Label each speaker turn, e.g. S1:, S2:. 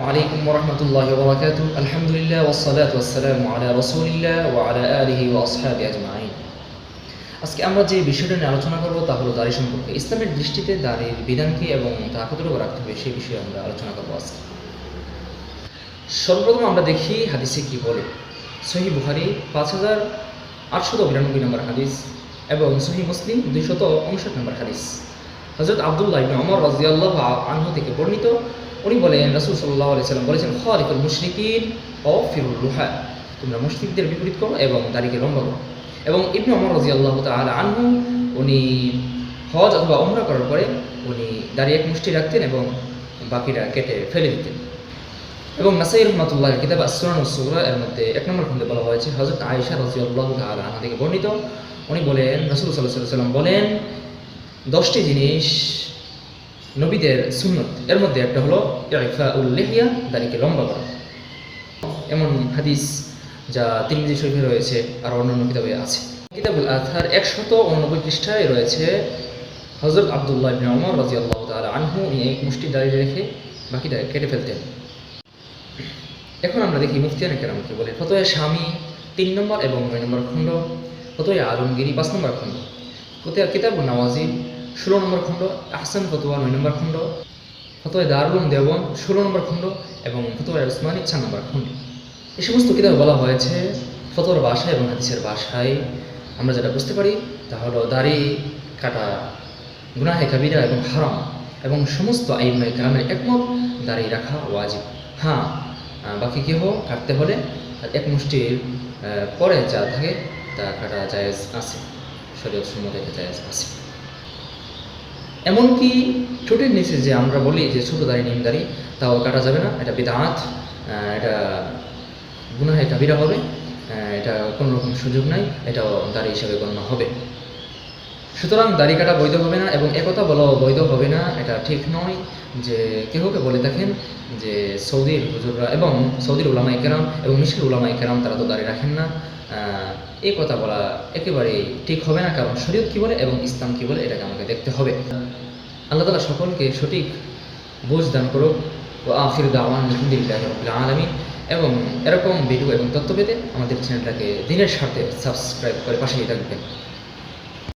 S1: ওয়ালাইকুম রহমতুল্লাহ বরাকাত আলহামদুলিল্লাহ ওসালাত ওয়াসালাম আলা রসুলিল্লাহ ও আলা আলহি ও আসহাবি আজমাইন আজকে আমরা যে বিষয়টা নিয়ে আলোচনা করব তা হলো দাড়ি সম্পর্কে। ইসলামের দৃষ্টিতে দাড়ির বিধানকে এবং তা কতটুকু রাখতে হবে সেই বিষয়ে আমরা আলোচনা করব আজকে। সর্বপ্রথম আমরা দেখি হাদিসে কি বলে। সহি বুহারি পাঁচ হাজার আটশত বিরানব্বই নম্বর হাদিস এবং সহি মুসলিম দুইশত উনষাট নম্বর হাদিস। হজরত আব্দুল্লাহ আমার রাজিয়াল্লাহ আনহু থেকে বর্ণিত উনি বলেন, রাসূল আলাইহি সাল্লাম বলেছেন খালিকুল মুশরিকিন ও ফিরুল রুহা। তোমরা মুশরিকদের বিপরীত করো এবং দাড়িকে লম্বা করো। এবং ইবনে ওমর রাজিয়াল্লাহু তাআলা আনহু, উনি হজ অথবা ওমরা করার পরে উনি দাড়ি এক মুষ্টি রাখতেন এবং বাকিটা কেটে ফেলে দিতেন। এবং নাসাই রহমতুল্লাহ কিতাব আসরান সুরা এর মধ্যে এক নম্বর খণ্ডে বলা হয়েছে হজরত আয়েশা রাজিয়াল্লাহ তাআলা আনহা থেকে বর্ণিত। উনি বলেন, রাসূল আলাইহি সাল্লাম বলেন, দশটি জিনিস নবীদের সুন্নত। এর মধ্যে একটা হলো ইফা উল্লেহিয়া দাড়িকে লম্বা করা। এমন হাদিস যা তিরমিজি শরীফে রয়েছে আর অন্যান্য কিতাবে আছে। কিতাবুল আথার একশত উননব্বই পৃষ্ঠায় রয়েছে হজরত আবদুল্লাহ ইবনে ওমর রাজিয়াল্লাহু তাআলা আনহু উনি এক মুষ্টি দাঁড়িয়ে রেখে বাকিটা কেটে ফেলতেন। এখন আমরা দেখি মুফতিয়ান কেরাম কি বলে, ফতোয়া স্বামী তিন নম্বর এবং নয় নম্বর খণ্ড, ফতোয়া আলমগিরি পাঁচ নম্বর খণ্ড। ফতোয়া কিতাব নওয়াজিব ষোলো নম্বর খণ্ড, আহসান ফতোয়া নয় নম্বর খণ্ড, ফতোয়া দারুল দেওয়ান ষোলো নম্বর খণ্ড এবং ফতোয়া উসমানী চার নম্বর খণ্ড। এই সমস্ত কিতাবে বলা হয়েছে, ফতোয়ার ভাষায় এবং হাদিসের ভাষায় আমরা যেটা বুঝতে পারি, তা হলো দাড়ি, কাটা, গুনাহে কাবিরা এবং হারাম এবং সমস্ত আইমাই গ্রামের একমত, দাড়ি রাখা ওয়াজিব। হ্যাঁ বাকি কেহ কাটতে হলে এক মুষ্টির পরে যা থাকে, তা কাটা জায়েজ আছে, শরীয়ত সম্মত এটা জায়েজ আছে। এমনকি ঠোঁটের নিচে যে আমরা বলি যে ছোটো দাড়ি, নিম দাড়ি, তাও কাটা যাবে না। এটা বিদাঁত এটা গুনাহে কাবিরা হবে এটা কোনো রকম সুযোগ নাই, এটাও দাড়ি হিসাবে গণ্য হবে। সুতরাং দাড়ি কাটা বৈধ হবে না এবং একথা বলাও বৈধ হবে না, এটা ঠিক নয় যে কেহকে বলে দেখেন যে সৌদির হুজুররা এবং সৌদির উলামাই কেরাম এবং মিশরের উলামাই কেরাম তারা তো দাড়ি রাখেন না। এই কথা বলা একেবারেই ঠিক হবে না, কারণ শরীয়ত কী বলে এবং ইসলাম কী বলে এটাকে আমাকে দেখতে হবে। আল্লাহ তালা সকলকে সঠিক বুঝ দান করুক। ও আফির দাওয়ান এবং এরকম ভিডিও এবং তথ্য পেতে আমাদের চ্যানেলটাকে দিনের স্বার্থে সাবস্ক্রাইব করে পাশেই থাকবেন।